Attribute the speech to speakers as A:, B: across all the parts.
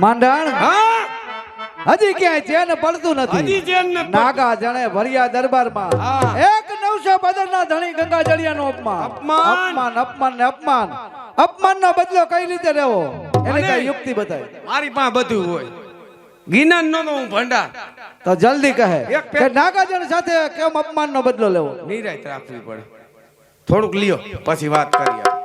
A: માંડણ?
B: હા?
A: હજી ક્યાંય ચેન પડતું નથી. નાગા જણે ભર્યા દરબારમાં.
B: હા.
A: એક નવસો બદરના ધણી ગંગા જળિયાનો અપમાન.
B: અપમાન.
A: અપમાન ને અપમાન. અપમાનનો બદલો કઈ રીતે લેવો? એને કઈ યુક્તિ બતાવી.
B: મારી પાસે બધું હોય. ગિનાન નો તો હું ભંડાર.
A: તો જલ્દી કહે કે નાગાજન સાથે કેમ અપમાનનો બદલો લેવો?
B: નિરાય રાખવી પડે. થોડુંક લ્યો પછી વાત કરીએ.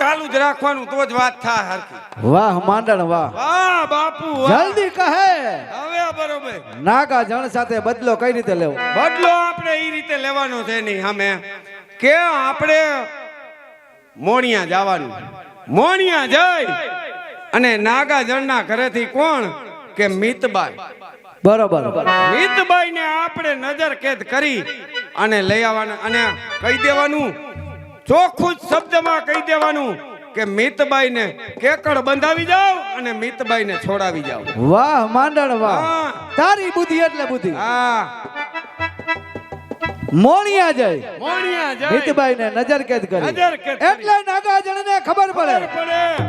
B: ચાલુ જ રાખવાનું તો જ વાત થાય હરખી.
A: વાહ માંડણ વાહ.
B: વાહ બાપુ
A: જલ્દી કહે.
B: હવે બરોબર.
A: નાગાજણ સાથે બદલો કઈ રીતે લેવો?
B: બદલો આપણે એ રીતે લેવાનો છે નહીં સામે. કે આપણે મોણિયા જવાનું. મોણિયા જઈ અને નાગાજણના ઘરેથી કોણ? કે મિતબાઈ.
A: બરોબર.
B: મિતબાઈ ને આપણે નજર કેદ કરી અને લઈ આવવાના અને કહી દેવાનું ચોખ્ખું જ શબ્દમાં કહી દેવાનું કે મિતબાઈ ને કેકડ બંધાવી જાવ અને મિતબાઈ ને છોડાવી જાવ
A: વાહ માંડણ વાહ. તારી બુદ્ધિ એટલે બુદ્ધિ.
B: હા.
A: મોણિયા જાય.
B: મોણિયા જઈ
A: મિતબાઈ ને નજર કેદ કરી.
B: નજર કેદ
A: એટલે નાગાજણ ને ખબર પડે.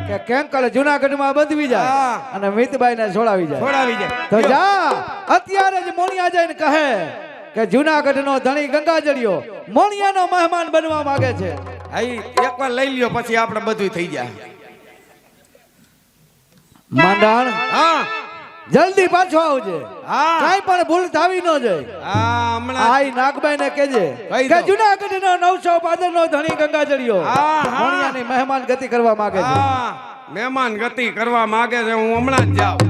A: કે કેંકળ જુનાગઢમાં બંધવી જાય અને મિતબાઈ ને છોડાવી જાય.
B: છોડાવી જાય.
A: તો જા. અત્યારે જ મોણિયા જઈને કહે કે જુનાગઢ નો ધણી ગંગાજળિયો મોણિયા નો મહેમાન બનવા માંગે છે.
B: આઈ એકવાર લઈ લ્યો પછી આપણે બધું થઈ જાય.
A: માંડાણ?
B: હા.
A: જલ્દી પાછો આવજે.
B: હા.
A: કઈ પણ ભૂલ થાવી ન જાય.
B: હા હમણાં.
A: આઈ નાગબાઈ ને કેજે કે. જુનાગઢ નો નવસો પાદર નો ધણી ગંગાજળિયો
B: હા, હા.
A: ની મહેમાન ગતિ કરવા માંગે છે.
B: હા મહેમાન ગતિ કરવા માંગે છે હું હમણાં જ જાઉં.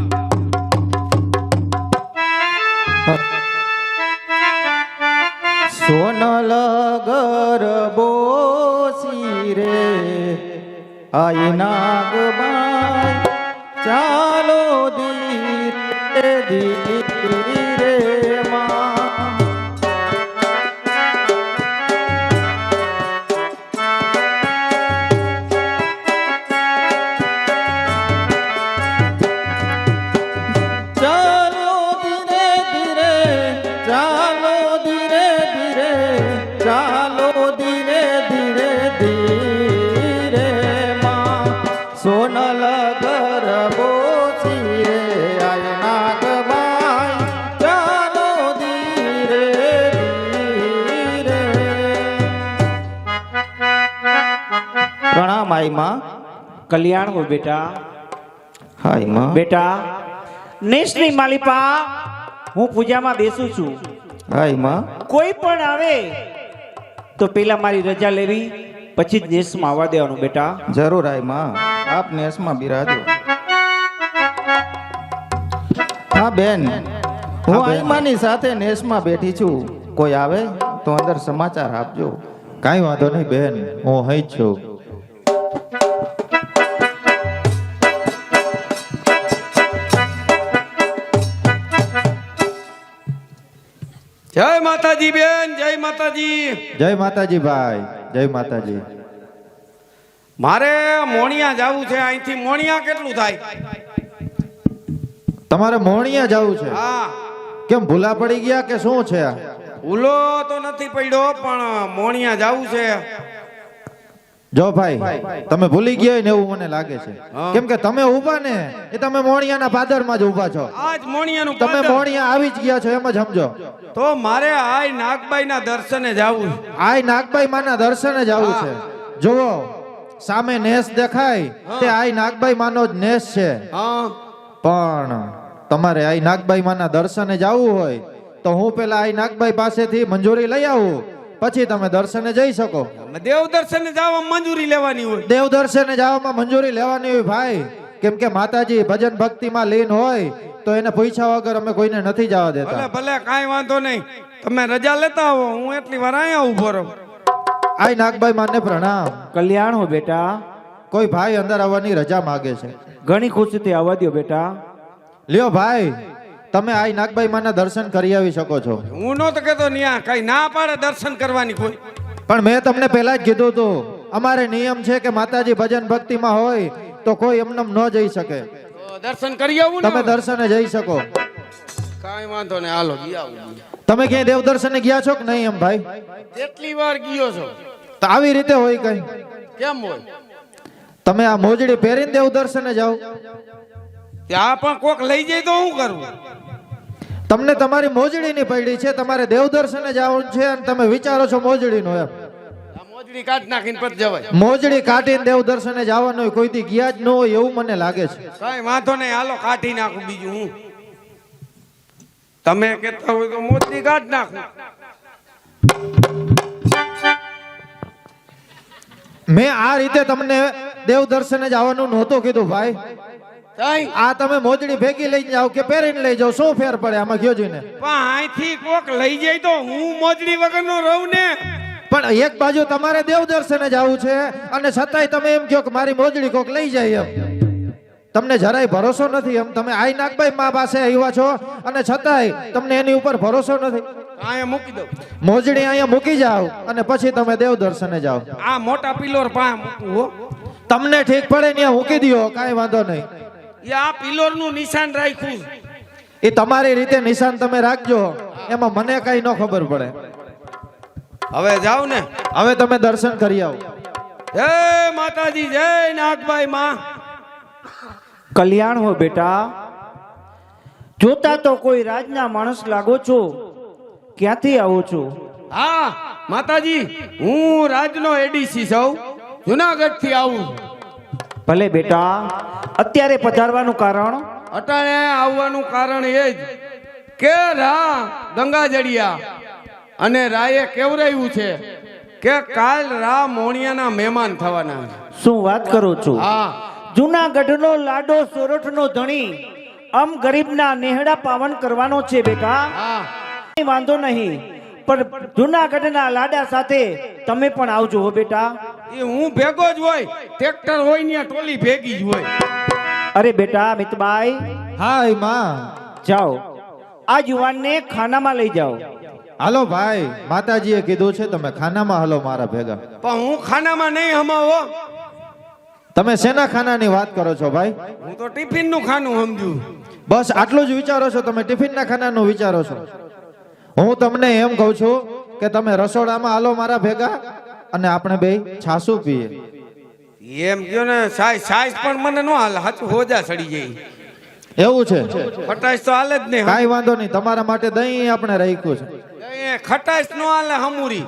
C: સોનલ ગરબોસી રે. આઈ નાગબાઈ ચાલો દીર ધીરે માં માં
D: કલ્યાણ હો બેટા.
C: હાયમાં.
D: બેટા નેશની માલિપા હું પૂજામાં બેસું છું.
C: હાયમાં.
D: કોઈ પણ આવે તો પેલા મારી રજા લેવી પછી જ નેશમાં આવવા દેવાનું બેટા.
C: જરૂર આયમાં. આપ નેસમાં બિરાજો. હા બેન હું આઈમાની સાથે નેસમાં બેઠી છું. કોઈ આવે તો અંદર સમાચાર આપજો.
E: કાંઈ વાંધો નહીં બેન હું અહીં છું.
B: જય માતાજી બેન જય માતાજી.
E: જય માતાજી ભાઈ જય માતાજી.
B: મારે મોણિયા જવું છે અહીંથી મોણિયા કેટલું થાય?
E: તમારે મોણિયા જવું છે?
B: હા.
E: કેમ ભૂલા પડી ગયા કે શું છે
B: ભૂલો તો નથી પડ્યો પણ મોણિયા જવું છે.
E: જો ભાઈ તમે ભૂલી ગયા હોય ને એવું મને લાગે છે. કેમ કે તમે ઊભા ને એ તમે મોણિયાના પાદરમાં જ ઊભા છો.
B: આજ મોણિયાનું
E: તમે મોણિયા આવી જ ગયા છો એમ જ સમજો.
B: તો મારે આય નાગબાઈ ના દર્શને જવું
E: આય નાગબાઈ માના દર્શને જ આવું છે. જુઓ સામે નેસ દેખાય તે આય નાગબાઈ માનો જ નેસ છે. પણ તમારે આઈ નાગબાઈ માના દર્શને જવું હોય તો હું પેલા આઈ નાગબાઈ પાસેથી મંજૂરી લઈ આવું. પછી તમે દર્શને જઈ શકો.
B: દેવ દર્શને જવા મંજૂરી લેવાની હોય.
E: દેવ દર્શને જવામાં મંજૂરી લેવાની હોય ભાઈ. કેમ કે માતાજી ભજન ભક્તિમાં લીન હોય તો એને પૂછ્યા વગર અમે કોઈને નથી જવા દેતા.
B: ભલે કાંઈ વાંધો નહીં. તમે રજા લેતા આવો હું એટલી વાર અહીંયા ઊભો રહું.
E: આઈ નાગભાઈ માને પ્રણામ.
D: કલ્યાણ હો બેટા.
E: કોઈ ભાઈ અંદર આવવાની રજા માગે છે.
D: ઘણી ખુશીથી આવવા દો બેટા.
E: લ્યો ભાઈ તમે આઈ નાગભાઈ માના દર્શન કરી આવી શકો છો.
B: હું નહોતો કેતો ન્યા કઈ ના પાડે દર્શન કરવાની કોઈ.
E: પણ મેં તમને પહેલા જ કીધું હતું અમારે નિયમ છે કે માતાજી ભજન ભક્તિમાં હોય તો કોઈ એમને ન જઈ શકે.
B: દર્શન કરી આવું
E: તમે દર્શને જઈ શકો.
B: કાંઈ વાંધો નહીં હાલો
E: તમે ક્યાંય દેવ દર્શને ગયા છો કે નહીં એમ ભાઈ?
B: કેટલી વાર ગયો છો.
E: તો આવી રીતે હોય કઈ.
B: કેમ હોય?
E: તમે આ મોજડી પહેરીને દેવ દર્શને જાઓ.
B: ત્યાં પણ કોક લઈ જાય તો શું કરવું
E: તમને તમારી મોજડીની પડી છે તમારે દેવ દર્શને જવાનું છે અને તમે વિચારો છો મોજડીનું એમ.
B: મોજડી કાઢ નાખીને પછી જવાય.
E: મોજડી કાઢીને દેવ દર્શને જવાનું હોય કોઈ દી ગયા જ ન હોય એવું મને લાગે છે.
B: કઈ વાંધો નહીં હાલો કાઢી નાખું બીજું હું. તમે કહેતા હોય તો મોજડી કાઢ નાખું.
E: મેં આ રીતે તમને દેવ દર્શને જવાનું નહોતું કીધું ભાઈ. આ તમે મોજડી ભેગી લઈને જાઓ કે પહેરીને લઈ જાઓ શું ફેર પડે આમાં ગયો જોઈને?
B: પણ અહીંથી કોક લઈ જાય તો હું મોજડી વગરનો રહું ને?
E: પણ એક બાજુ તમારે દેવ દર્શને જવું છે અને છતાંય તમે એમ કહો કે મારી મોજડી કોક લઈ જાય એમ. તમને જરાય ભરોસો નથી એમ. તમે આઈ નાગભાઈ મા પાસે આવ્યા છો અને છતાંય તમને એની ઉપર ભરોસો નથી.
B: અહીંયા મૂકી દઉં.
E: મોજડી અહીંયા મૂકી જાઓ અને પછી તમે દેવ દર્શને જાઓ.
B: આ મોટા પિલોર પા મૂકવું
E: તમને ઠીક પડે ને મૂકી દો કાંઈ વાંધો નહીં.
B: એ આ પિલોરનું નિશાન રાખ્યું.
E: એ તમારી રીતે નિશાન તમે રાખજો. એમાં મને કઈ ન ખબર પડે.
B: હવે જાવ ને.
E: હવે તમે દર્શન કરી આવો.
B: જય માતાજી જય નાગભાઈ માં.
D: કલ્યાણ હો બેટા. જોતા તો કોઈ રાજના માણસ લાગો છો ક્યાંથી આવો છો?
B: હા માતાજી હું રાજનો એડીસી છું. જુનાગઢથી આવું.
D: ભલે બેટા અત્યારે પધારવાનું કારણ?
B: અટાણે આવવાનું કારણ એ જ કે રા ગંગાજળિયા અને રાયે કેવરાયું છે કે કાલ રા મોણિયાના મહેમાન થવાના
D: શું વાત કરો છો?
B: હા.
D: જુનાગઢનો લાડો સોરઠનો ધણી આમ ગરીબના નેહડા પાવન કરવાનો છે બેટા. વાંધો નહીં પણ જુનાગઢના લાડા સાથે તમે પણ આવજો હો બેટા.
B: એ હું ભેગો જ હોય ટ્રેક્ટર હોય ને ટોલી ભેગી જ હોય.
D: અરે બેટા મિતભાઈ.
E: હાયમાં.
D: જાઓ. આ યુવાનને ખાનામાં લઈ જાઓ.
E: હાલો ભાઈ. માતાજીએ કીધું છે તમે ખાનામાં હાલો મારા ભેગા.
B: પણ હું ખાનામાં નહીં હમાવો
E: તમે શેના ખાનાની વાત કરો છો ભાઈ?
B: હું તો ટિફિનનું ખાનું સમજુ.
E: બસ આટલું જ વિચારો છો તમે ટિફિનના ખાનાનું વિચારો છો. હું તમને એમ કહું છું કે તમે રસોડામાં હાલો મારા ભેગા. અને આપણે બે છાસુ પીએ.
B: એમ કયો ને સાઈઝ સાઈઝ પણ મને નો હાલ હાચું હોજા સડી જાય.
E: એવું છે?
B: ખટાશ તો હાલે જ નહીં
E: કાંઈ વાંધો નહીં તમારા માટે દહીં આપણે રાખ્યું છે.
B: ખટાશ નો હાલે હમુરી.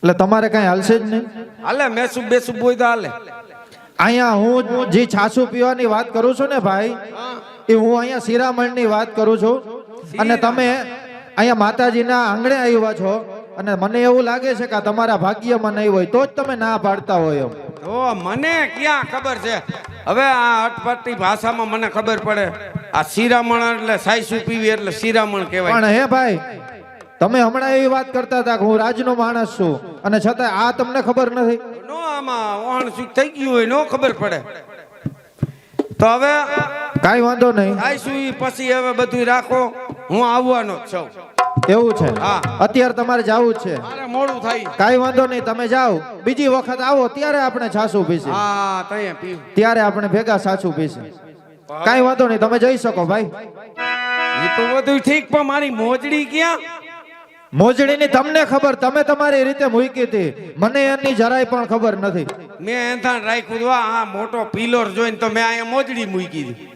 E: એટલે તમારે કાંઈ હાલશે જ નહીં?
B: હાલે મેસુબ બેસુબ હોય તો હાલે.
E: અહીંયા હું જે છાસુ પીવાની વાત કરું છું ને ભાઈ એ હું અહીંયા શિરામણની વાત કરું છું. અને તમે અહીંયા માતાજીના આંગણે આવ્યા છો. અને મને એવું લાગે છે કે તમારા ભાગ્યમાં નહીં હોય તો જ તમે ના પાડતા હોય એમ.
B: તો મને ક્યાં ખબર છે? હવે આ અટપટી ભાષામાં મને ખબર પડે. આ શિરામણ એટલે સાઈસુ પીવી એટલે શિરામણ કહેવાય.
E: પણ હે ભાઈ તમે હમણાં એવી વાત કરતા હતા કે હું રાજનો માણસ છું અને છતાં આ તમને ખબર નથી.
B: નો આમાં ઓહણ સુખ થઈ ગયું હોય નો ખબર પડે. તો હવે
E: કાંઈ વાંધો નહીં.
B: સાઈસુ ઈ પછી હવે બધું રાખો હું આવવાનો જ છું.
E: એવું છે.
B: હા.
E: અત્યારે તમારે જવું છે.
B: મોડું થાય.
E: કઈ વાંધો નહીં તમે જાઓ. બીજી વખત આવો ત્યારે આપણે છાસું
B: પીવું.
E: ત્યારે આપણે ભેગા સાચું પીશે કાંઈ વાંધો નહીં તમે જઈ શકો ભાઈ.
B: એ તો બધું ઠીક પણ મારી મોજડી ક્યાં?
E: મોજડીની તમને ખબર તમે તમારી રીતે મૂકી હતી. મને એની જરાય પણ ખબર નથી.
B: મેં એંધાણ રાખ્યું આ મોટો પિલર જોઈને તો મેં અહીંયા મોજડી મૂકી હતી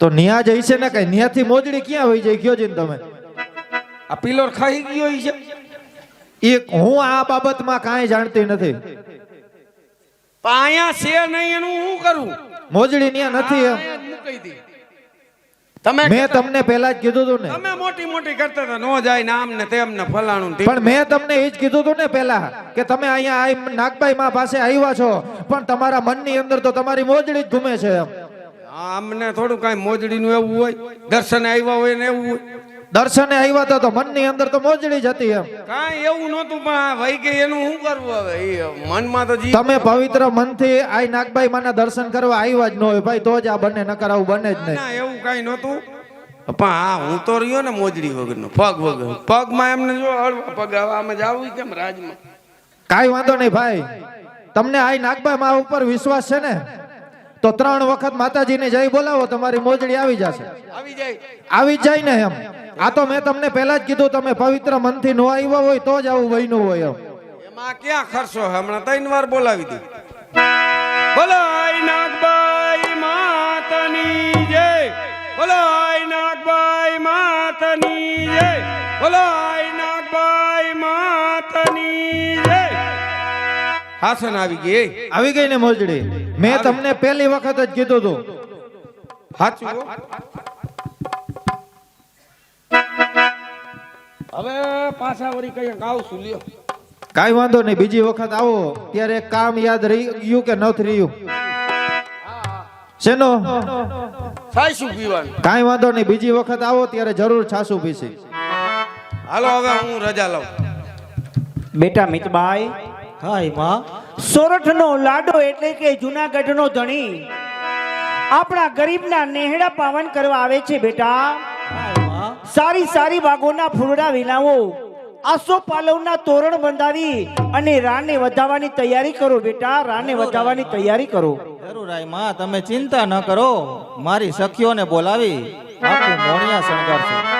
E: તો ન્યા જઈશે ને કઈ? ન્યાથી મોજડી ક્યાં હોય જાય કયો જઈને તમે?
B: આ પિલોર ખાઈ ગયો છે.
E: એ હું આ બાબતમાં કાંઈ જાણતી નથી.
B: પાયા છે નહીં એનું હું કરું?
E: મોજડી ન્યા નથી
B: મૂકી દી. તમે
E: મેં તમને પહેલા જ કીધું હતું ને.
B: તમે મોટી મોટી કરતા હતા નો જાય ને આમ ને તેમ ને ફલાણું
E: પણ મેં તમને એ જ કીધું હતું ને પહેલા કે તમે અહીંયા નાગભાઈ માં પાસે આવ્યા છો પણ તમારા મનની અંદર તો તમારી મોજડી જ ઘૂમે છે એમ.
B: અમને થોડું કાંઈ મોજડીનું એવું હોય દર્શન આવ્યા હોય ને એવું હોય.
E: દર્શને આવ્યા તો મનની અંદર તો મોજડી જતી એમ.
B: કાંઈ એવું નહોતું પણ આ કે એનું શું કરવું હવે? એ મનમાં તો
E: તમે પવિત્ર મનથી આઈ નાગભાઈ માના દર્શન કરવા આવ્યા જ ન હોય ભાઈ તો જ આ બંને નકર આવું બને જ નહીં.
B: એવું કાંઈ નહોતું. પણ હા હું તો રહ્યો ને મોજડી વગરનો પગ વગર. પગમાં એમને જો હળવા પગ આમાં જાવું કેમ રાજમાં?
E: કાંઈ વાંધો નહીં ભાઈ. તમને આઈ નાગભાઈ મા ઉપર વિશ્વાસ છે ને? તો ત્રણ વખત માતાજીને જય બોલાવો તમારી મોજડી આવી જશે.
B: આવી જાય.
E: આવી જાય ને એમ. આ તો મેં તમને પહેલા જ કીધું તમે પવિત્ર મનથી નો આવ્યા હોય તો જ આવું બન્યું હોય એમ.
B: એમાં ક્યાં ખર્ચો? હમણાં ત્રણ વાર બોલાવી દી બોલો આઈ નાગબાઈ માતાની જય. બોલો આઈ નાગબાઈ માતાની જય. બોલો આઈ નાગબાઈ માતાની જય. હાસન આવી ગઈ
E: આવી ગઈ ને મોજડી. મેં તમને પહેલી વખત જ કીધું હતું
B: સાચું? હવે પાછા વળી કઈ ગાવશું લ્યો.
E: કાંઈ વાંધો નહીં બીજી વખત આવો. ત્યારે એક કામ યાદ રહી ગયું કે નથી રહ્યું? શેનો?
B: થાય પીવાનું?
E: કાંઈ વાંધો નહીં બીજી વખત આવો ત્યારે જરૂર છાસું પીસી
B: હાલો હવે હું રજા લઉં.
D: બેટા મિતભાઈ.
E: હાયમાં
D: સોરઠનો લાડો એટલે કે જુનાગઢનો ધણી. આપણા ગરીબના નેહડા પાવન કરવા આવે છે બેટા. સારી સારી બાગોના ફૂલડા વિલાવો. આસો પાલવના તોરણ બંધાવી અને રાને વધાવવાની તૈયારી કરો બેટા. રાને વધાવવાની તૈયારી કરો.
C: જરૂરમાં તમે ચિંતા ન કરો. મારી સખીઓને બોલાવી. આખું મોણિયા શણગારશું.